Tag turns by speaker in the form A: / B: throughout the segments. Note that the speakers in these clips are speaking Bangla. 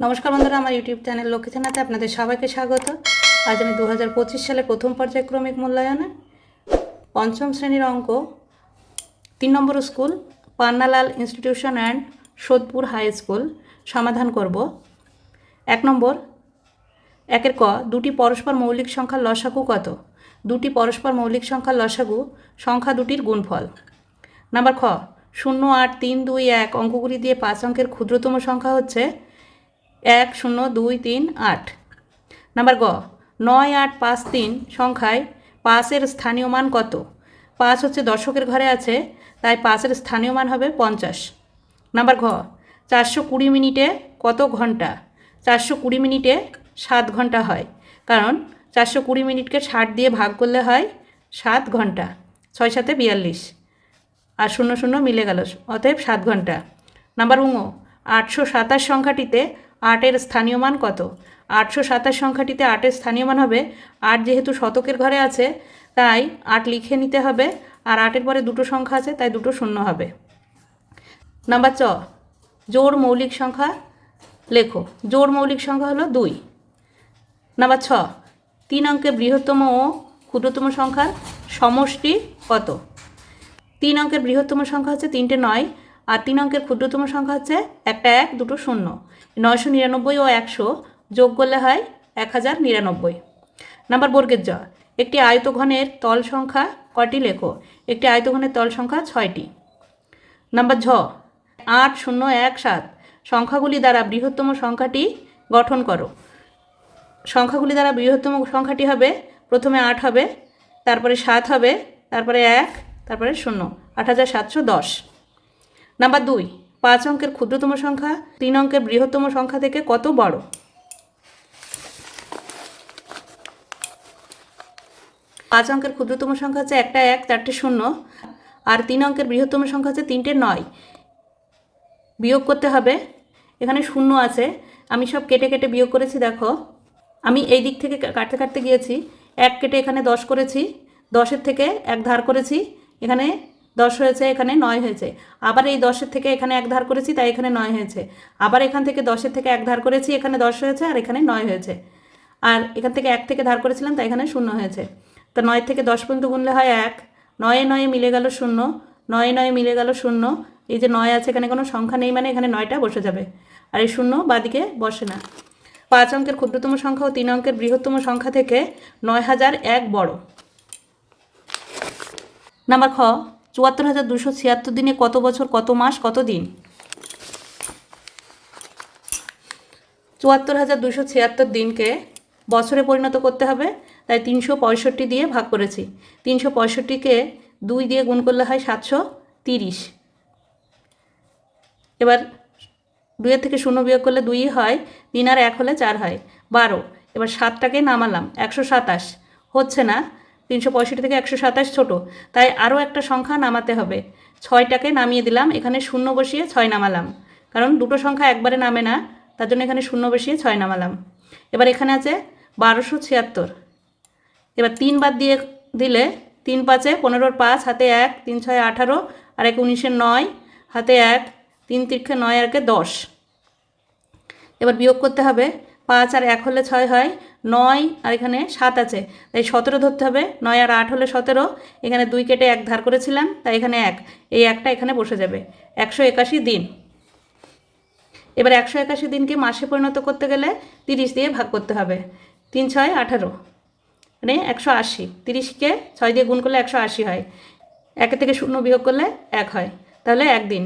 A: নমস্কার বন্ধুরা, আমার ইউটিউব চ্যানেল লক্ষ্মী থানাতে আপনাদের সবাইকে স্বাগত। আজ আমি দু হাজার পঁচিশ সালে প্রথম পর্যায়ক্রমিক মূল্যায়নে পঞ্চম শ্রেণির অঙ্ক, তিন number school, Pannalal institution and Sodepur high school সমাধান করব। এক নম্বর, একের ক, দুটি পরস্পর মৌলিক সংখ্যার লসাগু কত? দুটি পরস্পর মৌলিক সংখ্যার লসাগু সংখ্যা দুটির গুণফল। নাম্বার খ, শূন্য আট তিন দুই এক, অঙ্কগুলি দিয়ে পাঁচ অঙ্কের ক্ষুদ্রতম সংখ্যা হচ্ছে এক শূন্য দুই তিন আট। নাম্বার গ, নয় আট পাঁচ তিন সংখ্যায় পাঁচের স্থানীয় মান কত? পাঁচ হচ্ছে দর্শকের ঘরে আছে, তাই পাঁচের স্থানীয় মান হবে পঞ্চাশ। নাম্বার ঘ চারশো কুড়ি মিনিটে কত ঘণ্টা? চারশো কুড়ি মিনিটে সাত ঘণ্টা হয়, কারণ চারশো কুড়ি মিনিটকে ষাট দিয়ে ভাগ করলে হয় সাত ঘণ্টা, ছয় সাথে বিয়াল্লিশ। আর শূন্য শূন্য মিলে গেল, অতএব সাত ঘণ্টা। নাম্বার উঙো আটশো সাতাশ সংখ্যাটিতে আটের স্থানীয় মান কত? আটশো সাতাশ সংখ্যাটিতে আটের স্থানীয় মান হবে আট যেহেতু শতকের ঘরে আছে, তাই আট লিখে নিতে হবে, আর আটের পরে দুটো সংখ্যা আছে, তাই দুটো শূন্য হবে। নাম্বার চ জোড় মৌলিক সংখ্যা লেখো। জোড় মৌলিক সংখ্যা হলো দুই। নাম্বার ছ, তিন অঙ্কের বৃহত্তম ও ক্ষুদ্রতম সংখ্যার সমষ্টি কত? তিন অঙ্কের বৃহত্তম সংখ্যা হচ্ছে তিনটে নয় আর তিন অঙ্কের ক্ষুদ্রতম সংখ্যা হচ্ছে একটা এক, দুটো শূন্য। নয়শো নিরানব্বই ও একশো যোগ করলে হয় এক হাজার নিরানব্বই। নাম্বার বর্গের জ। একটি আয়তঘনের তল সংখ্যা কটি লেখো? একটি আয়তঘনের তল সংখ্যা ছয়টি। নাম্বার ঝ। আট, শূন্য, এক, সাত। সংখ্যাগুলি দ্বারা বৃহত্তম সংখ্যাটি গঠন করো। সংখ্যাগুলি দ্বারা বৃহত্তম সংখ্যাটি হবে, প্রথমে আট হবে, তারপরে সাত হবে, তারপরে এক, তারপরে শূন্য। আট হাজার সাতশো দশ। নাম্বার দুই, পাঁচ অঙ্কের ক্ষুদ্রতম সংখ্যা, তিন অঙ্কের বৃহত্তম সংখ্যা থেকে কত বড়? পাঁচ অঙ্কের ক্ষুদ্রতম সংখ্যা হচ্ছে একটা, এক, চারটে, শূন্য, আর তিন অঙ্কের বৃহত্তম সংখ্যা হচ্ছে তিনটে, নয়। বিয়োগ করতে হবে। এখানে শূন্য আছে। আমি সব কেটে কেটে বিয়োগ করেছি, দেখো। আমি এই দিক থেকে কাটতে কাটতে গিয়েছি। এক কেটে এখানে দশ করেছি। দশের থেকে এক ধার করেছি। এখানে দশ হয়েছে, এখানে নয় হয়েছে। আবার এই দশের থেকে এখানে এক ধার করেছি, তাই এখানে নয় হয়েছে। আবার এখান থেকে দশের থেকে এক ধার করেছি, এখানে দশ হয়েছে আর এখানে নয় হয়েছে। আর এখান থেকে এক থেকে ধার করেছিলাম, তাই এখানে শূন্য হয়েছে। তো নয় থেকে দশ পর্যন্ত গুনলে হয় এক। নয়ে নয়ে মিলে গেল শূন্য। নয়ে নয়ে মিলে গেল শূন্য। এই যে নয় আছে, এখানে কোনো সংখ্যা নেই মানে এখানে নয়টা বসে যাবে। আর এই শূন্য বাদিকে বসে না। পাঁচ অঙ্কের ক্ষুদ্রতম সংখ্যা ও তিন অঙ্কের বৃহত্তম সংখ্যা থেকে নয় হাজার এক বড়। নাম্বার খ চুয়াত্তর হাজার দুশো ছিয়াত্তর দিনে কত বছর, কত মাস, কত দিন? চুয়াত্তর হাজার দুশো ছিয়াত্তর দিনকে বছরে পরিণত করতে হবে, তাই তিনশো পঁয়ষট্টি দিয়ে ভাগ করেছি। তিনশো পঁয়ষট্টিকে দুই দিয়ে গুণ করলে হয় সাতশো তিরিশ। এবার দুইয়ের থেকে শূন্য বিয়োগ করলে দুই হয়, তিন আর এক হলে চার হয়। বারো, এবার সাতটাকে নামালাম, একশো সাতাশ। হচ্ছে না তিনশো পঁয়ষট্টি থেকে একশো সাতাশ ছোটো। তাই আরও একটা সংখ্যা নামাতে হবে। ছয়টাকে নামিয়ে দিলাম, এখানে শূন্য বসিয়ে ছয় নামালাম। কারণ দুটো সংখ্যা একবারে নামে না, তার জন্য এখানে শূন্য বসিয়ে ছয় নামালাম। এবার এখানে আছে বারোশো ছিয়াত্তর। এবার তিন বাদ দিয়ে দিলে তিন পাঁচে পনেরোর পাঁচ, হাতে এক, তিন ছয় আঠারো, আর এক উনিশের নয়, হাতে এক, তিন তিরিখে নয় আর একে দশ। এবার বিয়োগ করতে হবে পাঁচ আর এক হলে ছয় হয়, নয় আর এখানে সাত আছে। তাই সতেরো ধরতে হবে, নয় আর আট হলে সতেরো। এখানে দুই কেটে এক ধার করেছিলাম, তাই এখানে এক। এই একটা এখানে বসে যাবে। একশো একাশি দিন। এবার একশো একাশি দিনকে মাসে পরিণত করতে গেলে তিরিশ দিয়ে ভাগ করতে হবে। তিন, ছয়, আঠারো। মানে একশো আশি। তিরিশকে ছয় দিয়ে গুণ করলে একশো আশি হয়। একে থেকে শূন্য বিয়োগ করলে এক হয়। তাহলে একদিন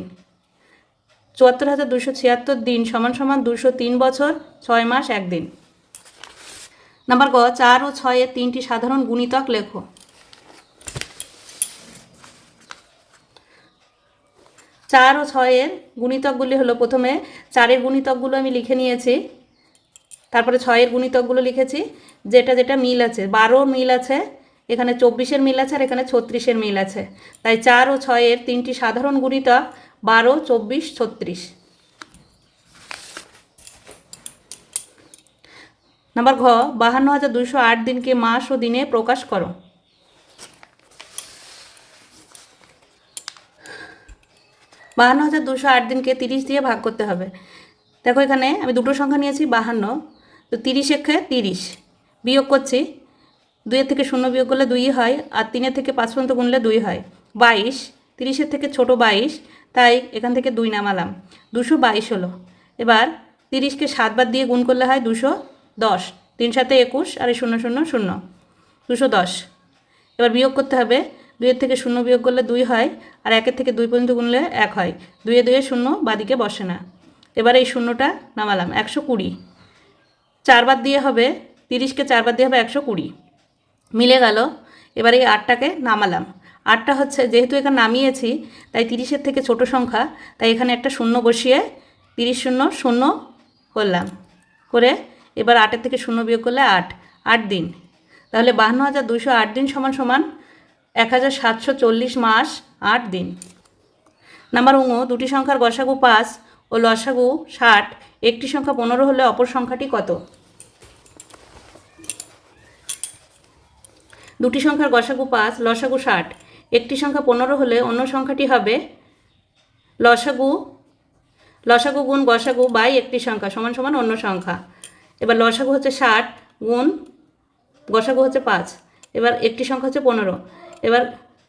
A: চুয়াত্তর হাজার দুশো ছিয়াত্তর দিন সমান সমান দুশো তিন বছর, ছয় মাস একদিন নাম্বার গ, চার ও ছয়ের তিনটি সাধারণ গুণিতক লেখো। চার ও ছয়ের গুণিতকগুলি হলো প্রথমে, চারের গুণিতকগুলো আমি লিখে নিয়েছি, তারপরে ছয়ের গুণিতকগুলো লিখেছি, যেটা যেটা মিল আছে, বারো মিল আছে এখানে চব্বিশের মিল আছে আর এখানে ছত্রিশের মিল আছে। তাই চার ও ছয়ের তিনটি সাধারণ গুণিতক বারো, চব্বিশ, ছত্রিশ। নাম্বার ঘ, বাহান্ন হাজার দুশো আট দিনকে মাস ও দিনে প্রকাশ করো। বাহান্ন হাজার দুশো আট দিনকে তিরিশ দিয়ে ভাগ করতে হবে। দেখো এখানে আমি দুটো সংখ্যা নিয়েছি, বাহান্ন। তো তিরিশ একে তিরিশ। বিয়োগ করছি দুইয়ের থেকে শূন্য বিয়োগ করলে দুই হয়, আর তিনের থেকে পাঁচ পর্যন্ত গুনলে দুই হয়। বাইশ, তিরিশের থেকে ছোট বাইশ, তাই এখান থেকে দুই নামালাম। দুশো বাইশ হলো। এবার তিরিশকে সাতবার দিয়ে গুণ করলে হয় দুশো দশ। তিন সাথে একুশ, আর শূন্য শূন্য শূন্য। দুশো দশ। এবার বিয়োগ করতে হবে। দুইয়ের থেকে শূন্য বিয়োগ করলে দুই হয়, আর একের থেকে দুই পর্যন্ত গুনলে এক হয়। দুইয়ে দুইয়ে শূন্য বাদিকে বসে না। এবার এই শূন্যটা নামালাম। একশো কুড়ি। চারবার দিয়ে হবে, তিরিশকে চারবার দিয়ে হবে একশো কুড়ি। মিলে গেল। এবার এই আটটাকে নামালাম। আটটা হচ্ছে, যেহেতু এখানে নামিয়েছি, তাই তিরিশের থেকে ছোট সংখ্যা, তাই এখানে একটা শূন্য বসিয়ে তিরিশ শূন্য শূন্য করলাম। করে এবার আটের থেকে শূন্য বিয়োগ করলে আট আট দিন। তাহলে বাহান্ন হাজার দুশো আট দিন সমান সমান এক হাজার সাতশো চল্লিশ মাস আট দিন। নাম্বার উঙো দুটি সংখ্যার গসাগু পাঁচ ও লসাগু ষাট, একটি সংখ্যা পনেরো হলে অপর সংখ্যাটি কত? দুটি সংখ্যার গসাগু পাঁচ, লসাগু ষাট। একটি সংখ্যা পনেরো হলে অন্য সংখ্যাটি হবে লসাগু লসাগু গুণ গসাগু বাই একটি সংখ্যা সমান সমান অন্য সংখ্যা। এবার লসাগু হচ্ছে ষাট গুণ গসাগু হচ্ছে পাঁচ। এবার একটি সংখ্যা হচ্ছে পনেরো। এবার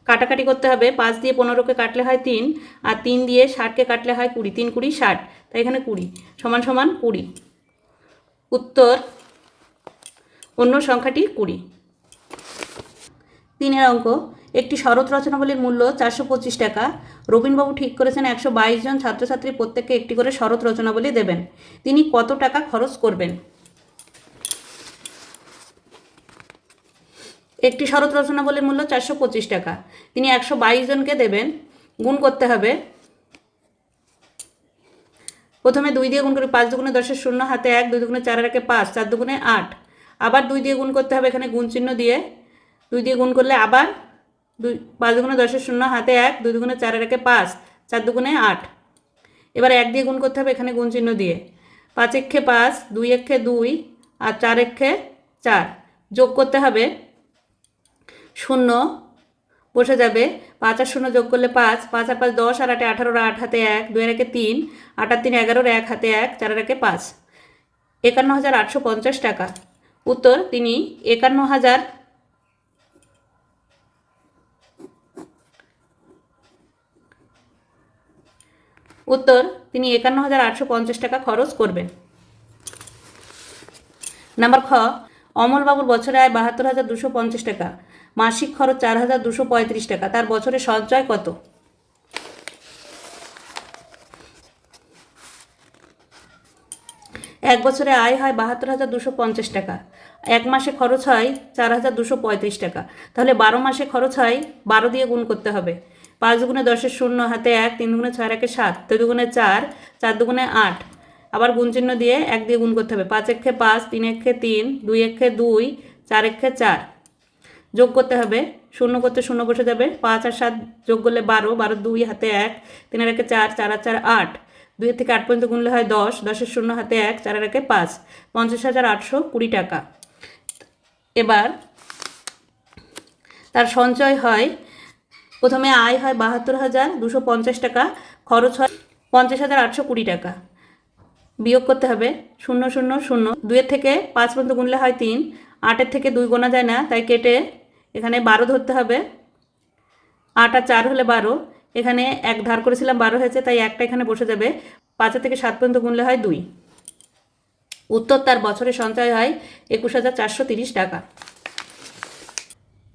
A: কাটাকাটি করতে হবে, পাঁচ দিয়ে পনেরোকে কাটলে হয় তিন আর তিন দিয়ে ষাটকে কাটলে হয় কুড়ি। তিন কুড়ি ষাট। তাই এখানে কুড়ি। সমান সমান কুড়ি। উত্তর, অন্য সংখ্যাটি কুড়ি। তিনের অঙ্ক। একটি শরৎ রচনাবলীর মূল্য চারশো পঁচিশ টাকা। রবীনবাবু ঠিক করেছেন একশো বাইশ জন ছাত্রছাত্রী প্রত্যেককে একটি করে শরৎ রচনাবলী দেবেন। তিনি কত টাকা খরচ করবেন? একটি শরৎ রচনাবলীর মূল্য চারশো পঁচিশ টাকা। তিনি একশো বাইশ জনকে দেবেন। গুণ করতে হবে। প্রথমে দুই দিয়ে গুণ করি, পাঁচ দুগুণে দশের শূন্য, হাতে এক, দুই দুগুণে চার একে পাঁচ, চার দুগুণে আট। আবার দুই দিয়ে গুণ করতে হবে এখানে গুণ চিহ্ন দিয়ে। দুই দিয়ে গুণ করলে আবার দুই, পাঁচ দুগুণে দশের শূন্য, হাতে এক, দুই দুগুণে চার, একে পাঁচ, চার দুগুণে আট। এবার এক দিয়ে গুণ করতে হবে এখানে গুণ চিহ্ন দিয়ে। পাঁচ এক্ষে পাঁচ, দুই এক্ষে দুই, আর চার এক্ষে চার। যোগ করতে হবে শূন্য, বসে যাবে। পাঁচ আর শূন্য যোগ করলে পাঁচ পাঁচ আর পাঁচ দশ, আর আটে আঠারোর আট, হাতে এক দুই একে তিন, আট আর তিন এগারোর এক, হাতে এক চার একে পাঁচ। একান্ন হাজার আটশো পঞ্চাশ টাকা। উত্তর, তিনি একান্ন হাজার উত্তর, তিনি একান্ন হাজার আটশো পঞ্চাশ টাকা খরচ করবেন। নাম্বার খ, অমলবাবুর বছরে আয় বাহাত্তর হাজার দুশো পঞ্চাশ টাকা। মাসিক খরচ চার হাজার দুশো পঁয়ত্রিশ টাকা। তার বছরে সঞ্চয় কত? এক বছরে আয় হয় বাহাত্তর হাজার দুশো পঞ্চাশ টাকা। এক মাসে খরচ হয় চার হাজার দুশো পঁয়ত্রিশ টাকা। তাহলে বারো মাসে খরচ হয় বারো দিয়ে গুণ করতে হবে। পাঁচ দুগুণে দশের শূন্য, হাতে এক, তিন দুগুণে ছয়, একে সাত, দুই দুগুণে চার চার দুগুণে আট। আবার গুণ চিহ্ন দিয়ে এক দিয়ে গুণ করতে হবে। পাঁচ এক্ষে পাঁচ, তিন এক্ষে তিন, দুই এক্ষে দুই, চার এক্ষে চার। যোগ করতে হবে। শূন্য করতে শূন্য বসে যাবে। পাঁচ আর সাত যোগ করলে বারো বারো দুই, হাতে এক, তিনের একে চার চার আর চার আট। দুইয়ের থেকে আট পর্যন্ত গুনলে হয় দশ, দশের শূন্য, হাতে এক, চার আর একে পাঁচ। পঞ্চাশ হাজার আটশো কুড়ি টাকা। এবার তার সঞ্চয় হয় প্রথমে আয় হয় বাহাত্তর হাজার দুশো পঞ্চাশ টাকা, খরচ হয় পঞ্চাশ হাজার আটশো কুড়ি টাকা। বিয়োগ করতে হবে শূন্য শূন্য শূন্য। দুইয়ের থেকে পাঁচ পর্যন্ত গুনলে হয় তিন, আটের থেকে দুই গোনা যায় না, তাই কেটে এখানে বারো ধরতে হবে। আট আর চার হলে বারো, এখানে এক ধার করেছিলাম বারো হয়েছে, তাই একটা এখানে বসে যাবে। পাঁচের থেকে সাত পর্যন্ত গুনলে হয় দুই। উত্তর তার বছরে সঞ্চয় হয় একুশ হাজার চারশো তিরিশ টাকা।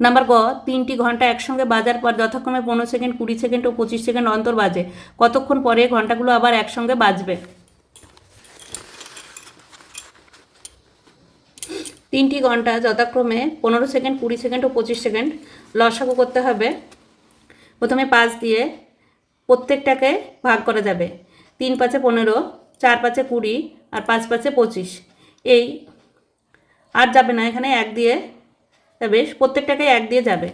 A: নাম্বার গ, তিনটি ঘণ্টা একসঙ্গে বাজার পর যথাক্রমে পনেরো সেকেন্ড, কুড়ি সেকেন্ড ও পঁচিশ সেকেন্ড অন্তর বাজে। কতক্ষণ পরে ঘন্টাগুলো আবার একসঙ্গে বাজবে? তিনটি ঘণ্টা যথাক্রমে পনেরো সেকেন্ড, কুড়ি সেকেন্ড ও পঁচিশ সেকেন্ড লসাগু করতে হবে। প্রথমে পাঁচ দিয়ে প্রত্যেকটাকে ভাগ করা যাবে। তিন পাঁচে পনেরো, চার পাঁচে কুড়ি আর পাঁচ পাঁচে পঁচিশ। এই আর যাবে না, এখানে এক দিয়ে যাবে প্রত্যেকটাকে এক দিয়ে যাবে।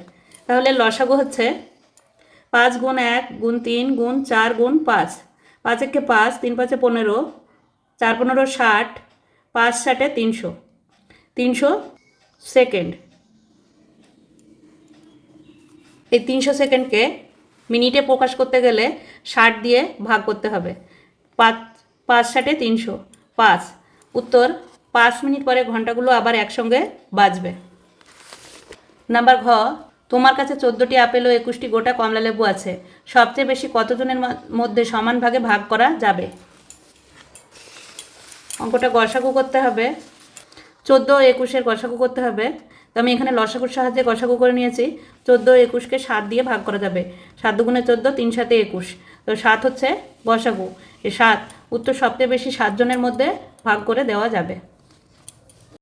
A: তাহলে লসাগু হচ্ছে পাঁচ গুণ এক গুণ তিন গুণ চার গুণ পাঁচ। পাঁচ একে পাঁচ, তিন পাঁচে পনেরো, চার পনেরো ষাট, পাঁচ ষাটে তিনশো। তিনশো সেকেন্ড। এই তিনশো সেকেন্ডকে মিনিটে প্রকাশ করতে গেলে ষাট দিয়ে ভাগ করতে হবে। পাঁচ পাঁচ ষাটে তিনশো, পাঁচ। উত্তর, পাঁচ মিনিট পরে ঘন্টাগুলো আবার একসঙ্গে বাজবে। নাম্বার ঘ, তোমার কাছে চোদ্দোটি আপেল ও একুশটি গোটা কমলা লেবু আছে। সবচেয়ে বেশি কতজনের মধ্যে সমান ভাগে ভাগ করা যাবে? অঙ্কটা গসাগু করতে হবে। চোদ্দ একুশের গসাগু করতে হবে। তো আমি এখানে লসাগুর সাহায্যে গসাগু করে নিয়েছি। চোদ্দ একুশকে সাত দিয়ে ভাগ করা যাবে। সাত দুগুণে চোদ্দ, তিন সাতে একুশ। তো সাত হচ্ছে গসাগু। এই সাত উত্তর সবচেয়ে বেশি সাতজনের মধ্যে ভাগ করে দেওয়া যাবে।